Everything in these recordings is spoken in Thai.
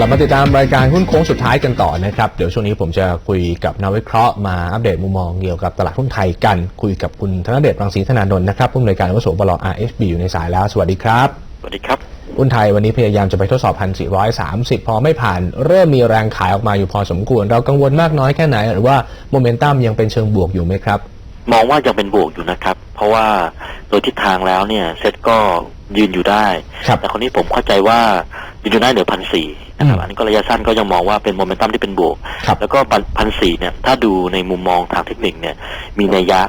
กลับมาติดตามรายการหุ้นโค้งสุดท้ายกันต่อนะครับ เดี๋ยวช่วงนี้ผมจะคุยกับนักวิเคราะห์มาอัปเดตมุมมองเกี่ยวกับตลาดหุ้นไทยกัน คุยกับคุณธนเดชรังสีธนานนท์นะครับผู้อำนวยการอาวุโสบล RSB อยู่ในสายแล้ว สวัสดีครับ สวัสดีครับหุ้นไทยวันนี้พยายามจะไปทดสอบ 1,430 พอไม่ผ่าน เริ่มมีแรงขายออกมาอยู่พอสมควร เรากังวลมากน้อยแค่ไหน หรือว่าโมเมนตัมยังเป็นเชิงบวกอยู่ไหมครับ มองว่ายังเป็นบวกอยู่นะครับ เพราะว่าโดยทิศทางแล้วเนี่ยเซ็ตก็ยืนอยู่ได้ครับแต่คนนี้ผมเข้าใจว่า ยืนอยู่ได้เหนือพันสี่นะครับอืมอันนี้ก็ระยะสั้นก็ยังมองว่าเป็นโมเมนตัมที่เป็นบวกครับแล้วก็พันสี่เนี่ยถ้าดูในมุมมองทางเทคนิคเนี่ยมีนัยยะ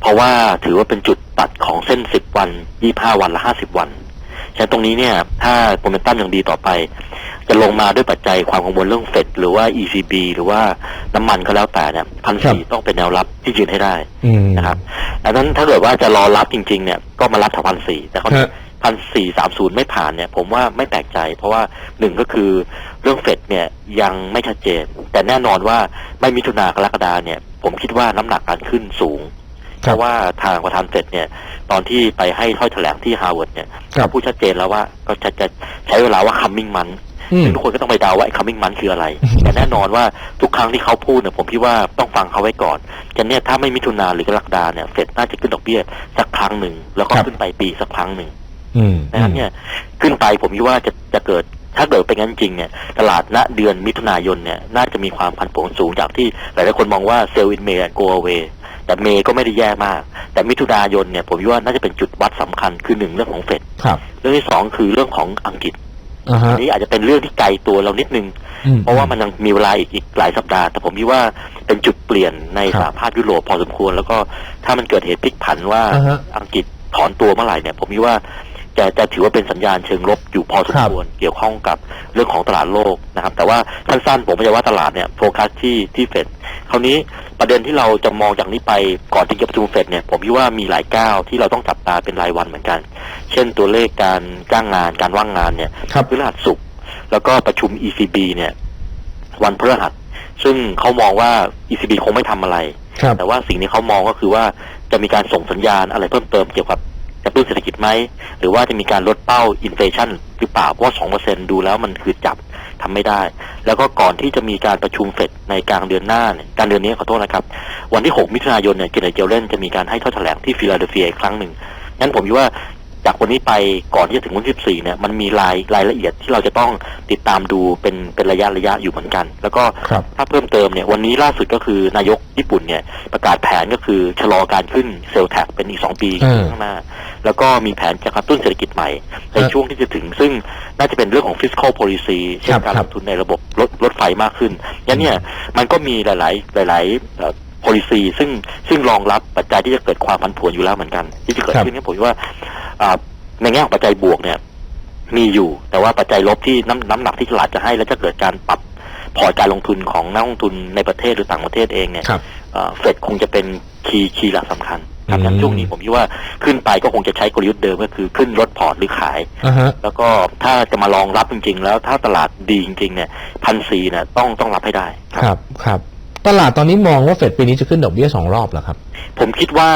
เพราะว่าถือว่าเป็นจุดตัดของเส้น10วัน25วันและ50วันฉะนั้นตรงนี้เนี่ยถ้าโมเมนตัมยังดีต่อไป จะลงมาด้วยปัจจัยความกังวลเรื่องเฟดหรือว่า ECB หรือว่าน้ำมันก็แล้วแต่เนี่ยพันสี่ต้องเป็นแนวรับที่ยืนให้ได้อืมนะครับดังนั้นถ้าเกิดว่าจะรอรับจริงๆเนี่ยก็มารับแถวพันสี่แต่เขาฮะ พันสี่สามศูนย์ไม่ผ่านเนี่ย ผมว่าไม่แปลกใจ เพราะว่าหนึ่งก็คือเรื่องเฟดเนี่ยยังไม่ชัดเจน แต่แน่นอนว่าไม่มิถุนากรกฎาเนี่ย ผมคิดว่าน้ำหนักการขึ้นสูงเพราะว่าทางประธานเฟดเนี่ย ตอนที่ไปให้ถ้อยแถลงที่ฮาร์วาร์ดเนี่ยครับเขาพูดชัดเจนแล้วว่าก็จะจะใช้เวลาว่า coming month อืมซึ่งทุกคนก็ต้องไปเดาว่าไอ้ coming month คืออะไรอืมแต่แน่นอนว่าทุกครั้งที่เขาพูดเนี่ยผมคิดว่าต้องฟังเขาไว้ก่อนจะเนี่ยถ้าไม่มิถุนาหรือกรกฎาเนี่ยเฟดน่าจะขึ้นดอกเบี้ยสักครั้งหนึ่งแล้วก็ครับขึ้นไปปีสักครั้งหนึ่ง อืมดังนั้นเนี่ยขึ้นไปผมคิดว่าจะจะเกิดถ้าเกิดเป็นงั้นจริงเนี่ยตลาดณเดือนมิถุนายนเนี่ยน่าจะมีความผันผวนสูงจากที่หลายๆคนมองว่าเซลล์อินเมย์โกเวแต่เมย์ก็ไม่ได้แย่มาก แต่มิถุนายนเนี่ยผมคิดว่าน่าจะเป็นจุดวัดสำคัญคือหนึ่งเรื่องของเฟดครับเรื่องที่สองคือเรื่องของอังกฤษอ่าฮะอันนี้อาจจะเป็นเรื่องที่ไกลตัวเรานิดนึงอืเพราะว่ามันยังมีเวลาอีกอีกหลายสัปดาห์ แต่ผมคิดว่าเป็นจุดเปลี่ยนในคสรับหภาพยุโรปพอสมควร แล้วก็ถ้ามันเกิดเหตุพลิกผันว่าอ่าฮะอังกฤษถอนตัวเมื่อไหร่เนี่ย ผมคิดว่า จะจะถือว่าเป็นสัญญาณเชิงลบอยู่พอสมครับควรเกี่ยวข้องกับเรื่องของตลาดโลกนะครับ แต่ว่าสั้นๆผมไม่ใช่ว่าตลาดเนี่ยโฟกัสที่ที่เฟดคราวนี้ประเด็นที่เราจะมองจากนี้ไปก่อนที่จะประชุมเฟดเนี่ยผมคิดว่ามีหลายก้าวที่เราต้องจับตาเป็นรายวันเหมือนกัน เช่นตัวเลขการจ้างงานการว่างงานเนี่ยครับพฤหัสศุกร์แล้วก็ประชุม ECB เนี่ยวันพฤหัส ซึ่งเขามองว่า ECB คงไม่ทำอะไรครับแต่ว่าสิ่งที่เขามองก็คือว่าจะมีการส่งสัญญาณอะไรเพิ่มเติมเกี่ยวกับก ระตุ้นเศรษฐกิจไหม หรือว่าจะมีการลดเป้าอินเฟชันหรือเปล่า เพราะว่าสองเปอร์เซ็นดูแล้วมันคือจับทำไม่ได้ แล้วก็ก่อนที่จะมีการประชุมเฟดในกลางเดือนหน้าเนี่ยกลางเดือนนี้ขอโทษนะครับ วันที่ 6 มิถุนายนเนี่ยเจเนเจลเลนจะมีการให้ถ้อยแถลงที่ฟิลาเดลเฟียอีกครั้งหนึ่งงั้นผมคิดว่า จากวันนี้ไปก่อนที่จะถึงวันที่14เนี่ยมันมีรายรายละเอียดที่เราจะต้องติดตามดูเป็นเป็นระยะระยะอยู่เหมือนกัน แล้วก็ครับถ้าเพิ่มเติมเนี่ยวันนี้ล่าสุดก็คือนายกญี่ปุ่นเนี่ยประกาศแผนก็คือชะลอการขึ้นเซลล์แท็กเป็นอีก 2 ปีเออข้างหน้า แล้วก็มีแผนจะกระตุ้นเศรษฐกิจใหม่ ในครับช่วงที่จะถึงซึ่งน่าจะเป็นเรื่องของ fiscal policy เช่นครับการครัลบงทุนในระบบรถรถไฟมากขึ้นงั้นเนี่ยมันก็มีหลาย ๆ หลายๆเอ่อ policy ซึ่งซึ่งรองรับปัจจัยที่จะเกิดความผันผวนอยู่แล้วเหมือนกัน ที่จะเกิดครับขึ้นเนี่ยผมว่าอ่าในแง่ของปัจจัยบวกเนี่ย มีอยู่ แต่ว่าปัจจัยลบที่น้ำน้ำหนักที่ตลาดจะให้ แล้วจะเกิดการปรับพอร์ตการลงทุนของนักลงทุนในประเทศหรือต่างประเทศเองเนี่ยครับเฟดคงจะเป็นคีย์คีย์หลักสำคัญครับอืมงั้นช่วงนี้ผมคิดว่าขึ้นไปก็คงจะใช้กลยุทธ์เดิมก็คือขึ้นลดพอร์ตหรือขายอ่าฮะแล้วก็ถ้าจะมารองรับจริง ๆ แล้วถ้าตลาดดีจริง ๆ เนี่ยพันสีเนี่ยต้องต้องรับให้ได้ครับครับ ตลาดตอนนี้มองว่าเฟดปีนี้จะขึ้นดอกเบี้ยสองรอบเหรอครับ ผมคิดว่า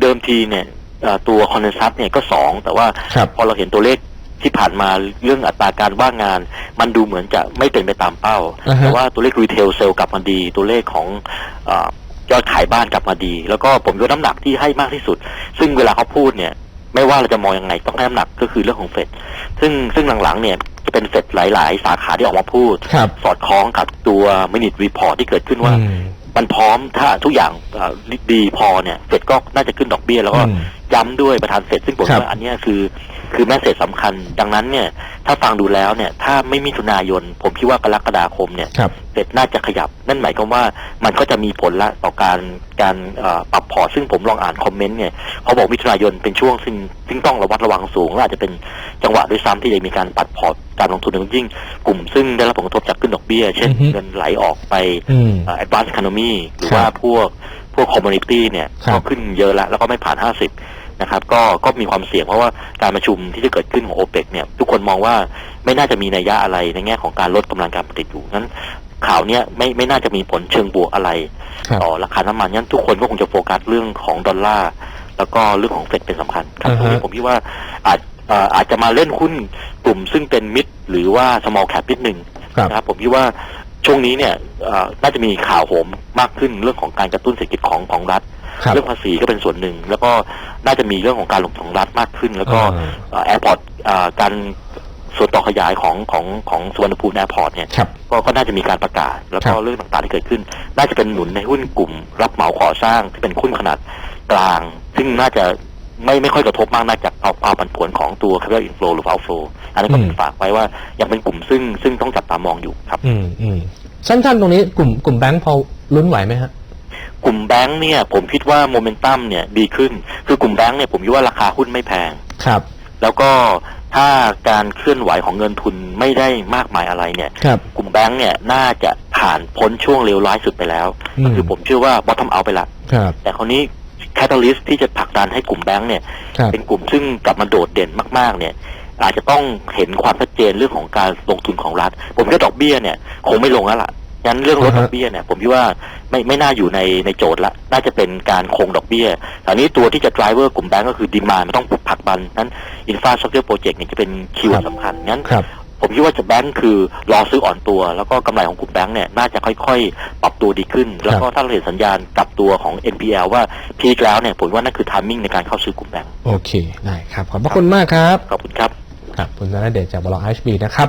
เดิมทีเนี่ยเอ่อตัวคอนเดนซัสเนี่ยก็สองแต่ว่าครับพอเราเห็นตัวเลขที่ผ่านมาเรื่องอัตราการว่างงาน มันดูเหมือนจะไม่เป็นไปตามเป้าอ่าฮะแต่ว่าตัวเลขรีเทลเซลกลับมาดี ตัวเลขของเออยอดขายบ้านกลับมาดี แล้วก็ผมยกน้ำหนักที่ให้มากที่สุด ซึ่งเวลาเขาพูดเนี่ย ไม่ว่าเราจะมองยังไงต้องให้น้ำหนักก็คือเรื่องของเฟดซึ่งซึ่งหลังๆเนี่ยจะ เป็นเฟดหลาย ๆ สาขาที่ออกมาพูดครับสอดคล้องกับตัวมินิทรีพอร์ตที่เกิดขึ้นว่าอืมมันพร้อมถ้าทุกอย่างเอ่อดีพอเนี่ยเฟดก็น่าจะขึ้นดอกเบี้ยแล้วก็อืมย้ำด้วยประธานเฟดซึ่งผมครับว่าอันเนี้ยคือ คือแมสเซจสำคัญ ดังนั้นเนี่ย ถ้าฟังดูแล้วเนี่ย ถ้าไม่มิถุนายน ผมคิดว่ากรกฎาคมเนี่ยครับเฟดน่าจะขยับ นั่นหมายความว่ามันก็จะมีผลละต่อการการเอ่อปรับพอร์ตซึ่งผมลองอ่านคอมเมนต์เนี่ยเขาบอกมิถุนายนเป็นช่วงซึ่งซึ่งต้องระวัดระวังสูงและอาจจะเป็นจังหวะด้วยซ้ำที่จะมีการปัดพอร์ตการลงทุนโดยเฉพาะยิ่งกลุ่มซึ่งได้รับผลกระทบจากขึ้นดอกเบี้ย เช่นอือฮึเงินไหลออกไปอืมเอ่อ advanced economy หรือครับว่าพวกพวก community เนี่ยครับก็ขึ้นเยอะแล้วแล้วก็ไม่ผ่าน 50 นะครับก็ก็มีความเสี่ยงเพราะว่าการประชุมที่จะเกิดขึ้นของ OPEC เนี่ยทุกคนมองว่าไม่น่าจะมีนัยยะอะไรในแง่ของการลดกำลังการผลิตอยู่นั้นข่าวเนี้ยไม่ไม่น่าจะมีผลเชิงบวกอะไรครับต่อราคาน้ำมันงั้นทุกคนก็คงจะโฟกัสเรื่องของดอลลาร์แล้วก็เรื่องของเฟดเป็นสำคัญครับอ่าฮะตรงนี้ผมคิดว่าอาจเอ่ออาจจะมาเล่นหุ้นกลุ่มซึ่งเป็นมิดหรือว่า small cap นิดหนึ่งครับนะครับผมคิดว่าช่วงนี้เนี่ยเอ่อน่าจะมีข่าวโหมมากขึ้นเรื่องของการกระตุ้นเศรษฐกิจของของรัฐครับ เรื่องภาษีก็เป็นส่วนหนึ่ง แล้วก็น่าจะมีเรื่องของการลงทุนของรัฐมากขึ้น แล้วก็อ่าแอร์พอร์ตการส่วนต่อขยายของของของสุวรรณภูมิแอร์พอร์ตเนี่ยครับก็ก็น่าจะมีการประกาศ แล้วก็ครับเรื่องต่างๆที่เกิดขึ้น น่าจะเป็นหนุนในหุ้นกลุ่ม รับเหมาก่อสร้างที่เป็นหุ้นขนาดกลาง ซึ่งน่าจะไม่ไม่ค่อยกระทบมากนักจากเอาความผันผวนของตัว capital inflow หรือ outflow อันนี้นก็อืมฝากไว้ว่ายังเป็นกลุ่มซึ่งซึ่งต้องจับตามองอยู่ครับ อืมอืมสั้นๆตรงนี้กลุ่มกลุ่มแบงค์พอลุ้นไหวไหมฮะ กลุ่มแบงค์เนี่ย ผมคิดว่าโมเมนตัมเนี่ยดีขึ้น คือกลุ่มแบงค์เนี่ยผมคิดว่าราคาหุ้นไม่แพง ครับ แล้วก็ถ้าการเคลื่อนไหวของเงินทุนไม่ได้มากมายอะไรเนี่ย ครับ กลุ่มแบงค์เนี่ยน่าจะผ่านพ้นช่วงเลวร้ายสุดไปแล้วอืม ก็คือผมเชื่อว่า bottom out ไปละ ครับ แต่คราวนี้ catalyst ที่จะผลักดันให้กลุ่มแบงค์เนี่ย ครับ เป็นกลุ่มซึ่งกลับมาโดดเด่นมากๆ เนี่ย อาจจะต้องเห็นความชัดเจนเรื่องของการลงทุนของรัฐ ผมคิดว่าดอกเบี้ยเนี่ย คงไม่ลงแล้วล่ะ งั้นเรื่องลดอ่าฮะดอกเบี้ยเนี่ยผมคิดว่าไม่ไม่น่าอยู่ในในโจทย์ละ น่าจะเป็นการคงดอกเบี้ยคราวนี้ตัวที่จะ driver กลุ่มแบงก์ก็คือดีมานมันต้องผลักดันนั้น infrastructure project เนี่ยจะเป็นคิวครับสำคัญงั้นครับผมคิดว่าจะแบงก์คือรอซื้ออ่อนตัว แล้วก็กำไรของกลุ่มแบงก์เนี่ยน่าจะค่อยๆ ปรับตัวดีขึ้น แล้วก็ถ้าเราเห็นสัญญาณกลับตัวของ NPL ว่าพีคแล้วเนี่ยผมว่านั่นคือ timing ในการเข้าซื้อกลุ่มแบงก์โอเค ได้ครับ ขอบพระคุณมากครับ ขอบคุณครับ ครับคุณธนเดชจากบลไอชบีนะครับ